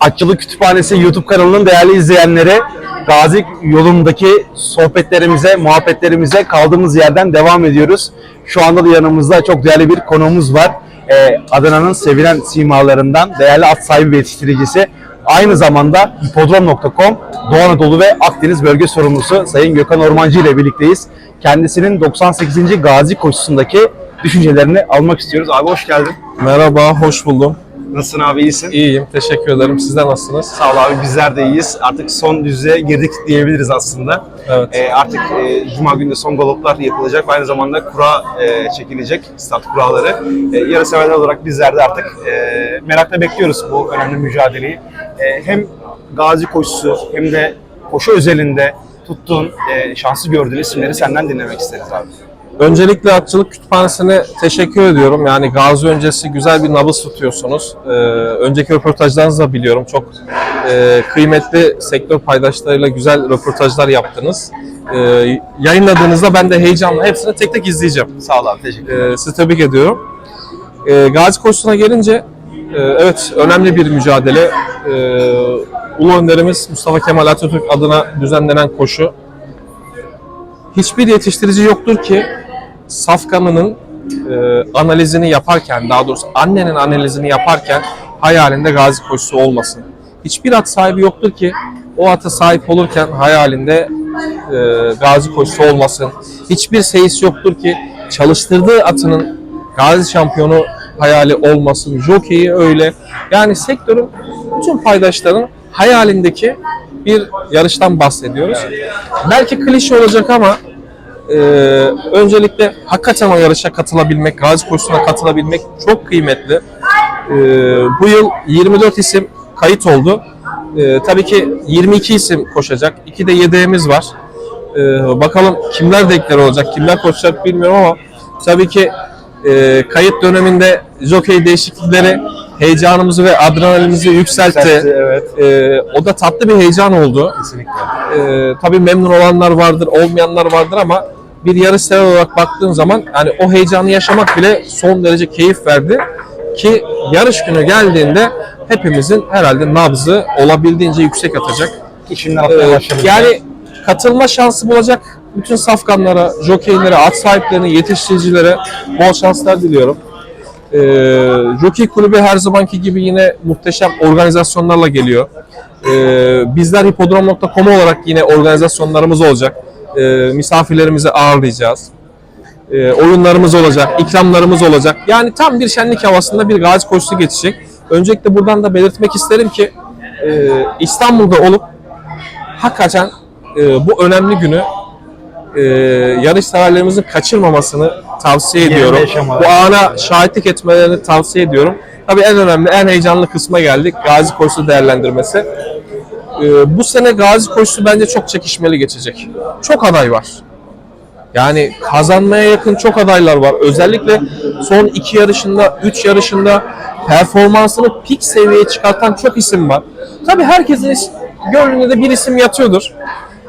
Atçılık Kütüphanesi YouTube kanalının değerli izleyenleri Gazi yolundaki sohbetlerimize, muhabbetlerimize kaldığımız yerden devam ediyoruz. Şu anda da yanımızda çok değerli bir konuğumuz var. Ee, Adana'nın sevilen simalarından değerli at sahibi ve yetiştiricisi. Aynı zamanda hipodrom.com Doğu Anadolu ve Akdeniz bölge sorumlusu Sayın Gökhan Ormancı ile birlikteyiz. Kendisinin 98. Gazi koşusundaki düşüncelerini almak istiyoruz. Abi hoş geldin. Merhaba, hoş buldum. Nasılsın abi iyisin? İyiyim, teşekkür ederim. Sizler nasılsınız? Sağ ol abi bizler de iyiyiz. Artık son düzeye girdik diyebiliriz aslında. Evet. Ee, artık e, Cuma günü de son galoplar yapılacak. Aynı zamanda kura e, çekilecek, start kuraları. E, yarı olarak bizler de artık e, merakla bekliyoruz bu önemli mücadeleyi. E, hem gazi koşusu hem de koşu özelinde tuttuğun, e, şanslı gördüğün isimleri senden dinlemek isteriz abi. Öncelikle Atçılık Kütüphanesi'ne teşekkür ediyorum. Yani gazi öncesi güzel bir nabız tutuyorsunuz. Ee, önceki röportajlarınızı da biliyorum. Çok e, kıymetli sektör paydaşlarıyla güzel röportajlar yaptınız. Ee, yayınladığınızda ben de heyecanla hepsini tek tek izleyeceğim. Sağ ol abi, teşekkür ederim. Ee, sizi tebrik ediyorum. Ee, Gazi koşusuna gelince e, evet önemli bir mücadele. Ee, Ulu Önderimiz Mustafa Kemal Atatürk adına düzenlenen koşu. Hiçbir yetiştirici yoktur ki safkanının e, analizini yaparken, daha doğrusu annenin analizini yaparken hayalinde gazi koşusu olmasın. Hiçbir at sahibi yoktur ki o ata sahip olurken hayalinde e, gazi koşusu olmasın. Hiçbir seyis yoktur ki çalıştırdığı atının gazi şampiyonu hayali olmasın. Jockey'i öyle. Yani sektörün bütün paydaşların hayalindeki bir yarıştan bahsediyoruz. Belki klişe olacak ama ee, öncelikle hakikaten o yarışa katılabilmek, gazi koşusuna katılabilmek çok kıymetli. Ee, bu yıl 24 isim kayıt oldu. Ee, tabii ki 22 isim koşacak. İki de yedeğimiz var. Ee, bakalım kimler dekler olacak, kimler koşacak bilmiyorum ama tabii ki e, kayıt döneminde jockey değişiklikleri heyecanımızı ve adrenalimizi yükseltti. Yükseltti, evet. Ee, o da tatlı bir heyecan oldu. Kesinlikle. Ee, tabii memnun olanlar vardır, olmayanlar vardır ama bir yarış sever olarak baktığın zaman yani o heyecanı yaşamak bile son derece keyif verdi ki yarış günü geldiğinde hepimizin herhalde nabzı olabildiğince yüksek atacak. İşinden atmaya Ee, başladık. yani katılma şansı bulacak bütün safkanlara, jokeylere, at sahiplerine, yetiştiricilere bol şanslar diliyorum. Ee, Jockey Kulübü her zamanki gibi yine muhteşem organizasyonlarla geliyor. Ee, bizler hipodrom.com olarak yine organizasyonlarımız olacak. Ee, misafirlerimizi ağırlayacağız. Ee, oyunlarımız olacak, ikramlarımız olacak. Yani tam bir şenlik havasında bir gazi koşusu geçecek. Öncelikle buradan da belirtmek isterim ki e, İstanbul'da olup hakikaten e, bu önemli günü e, yarış severlerimizin kaçırmamasını tavsiye ediyorum. Bu ana şahitlik etmelerini tavsiye ediyorum. Tabii en önemli, en heyecanlı kısma geldik. Gazi koşusu değerlendirmesi. E, bu sene Gazi koşusu bence çok çekişmeli geçecek. Çok aday var. Yani kazanmaya yakın çok adaylar var. Özellikle son iki yarışında, üç yarışında performansını pik seviyeye çıkartan çok isim var. Tabii herkesin gönlünde de bir isim yatıyordur.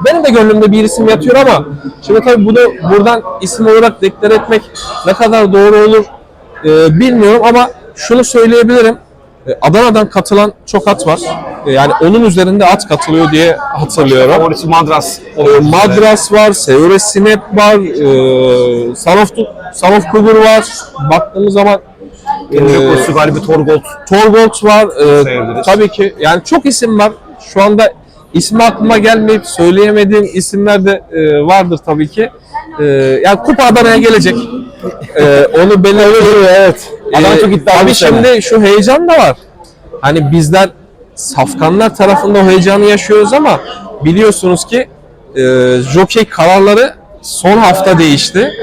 Benim de gönlümde bir isim yatıyor ama şimdi tabii bunu buradan isim olarak deklar etmek ne kadar doğru olur e, bilmiyorum ama şunu söyleyebilirim. E, Adana'dan katılan çok at var. E, yani onun üzerinde at katılıyor diye hatırlıyorum. Favorisi Madras. E, Madras var, Seure Sinep var, e, Son of, Son of Cougar var. Baktığımız zaman Kendi koşusu galibi Torgold. Torgold var. E, tabii ki yani çok isim var. Şu anda ismi aklıma gelmeyip söyleyemediğim isimler de e, vardır tabii ki. E, yani Kupa Adana'ya gelecek. E, onu belirtiyorum. evet. Adana Ee, çok iddialı bir sene. şimdi şu heyecan da var. Hani bizler safkanlar tarafında o heyecanı yaşıyoruz ama biliyorsunuz ki e, jockey kararları son hafta değişti.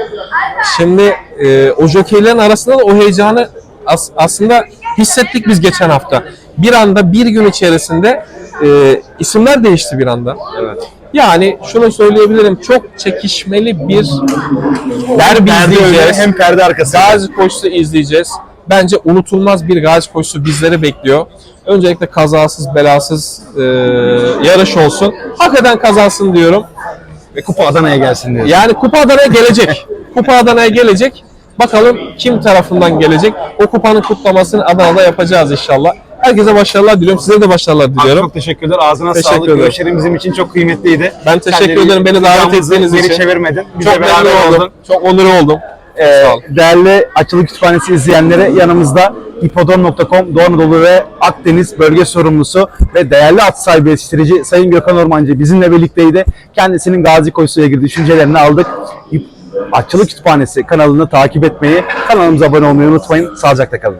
Şimdi e, o jockeylerin arasında da o heyecanı as- aslında hissettik biz geçen hafta. Bir anda bir gün içerisinde e, isimler değişti bir anda. Evet. Yani şunu söyleyebilirim çok çekişmeli bir derbi Perde izleyeceğiz. hem perde arkası. Gazi koşusu izleyeceğiz. Bence unutulmaz bir gazi koşusu bizleri bekliyor. Öncelikle kazasız belasız e, yarış olsun. Hakikaten kazansın diyorum. Ve kupa Adana'ya gelsin diyor. Yani Kupa Adana'ya gelecek. Kupa Adana'ya gelecek. Bakalım kim tarafından gelecek. O kupanın kutlamasını Adana'da yapacağız inşallah. Herkese başarılar diliyorum. Size de başarılar diliyorum. çok teşekkürler. Ağzına Teşekkür sağlık. ederim. Bizim için çok kıymetliydi. Ben teşekkür Kendini- ederim beni davet ettiğiniz için. çevirmedin. Bize Çok beraber memnun oldun. oldum. Çok onur oldum. Ee, değerli Açılı Kütüphanesi izleyenlere yanımızda hipodrom.com Doğu Anadolu ve Akdeniz bölge sorumlusu ve değerli at sahibi yetiştirici Sayın Gökhan Ormancı bizimle birlikteydi. Kendisinin Gazi Koşusu'ya ilgili düşüncelerini aldık. Açılı Kütüphanesi kanalını takip etmeyi, kanalımıza abone olmayı unutmayın. Sağlıcakla kalın.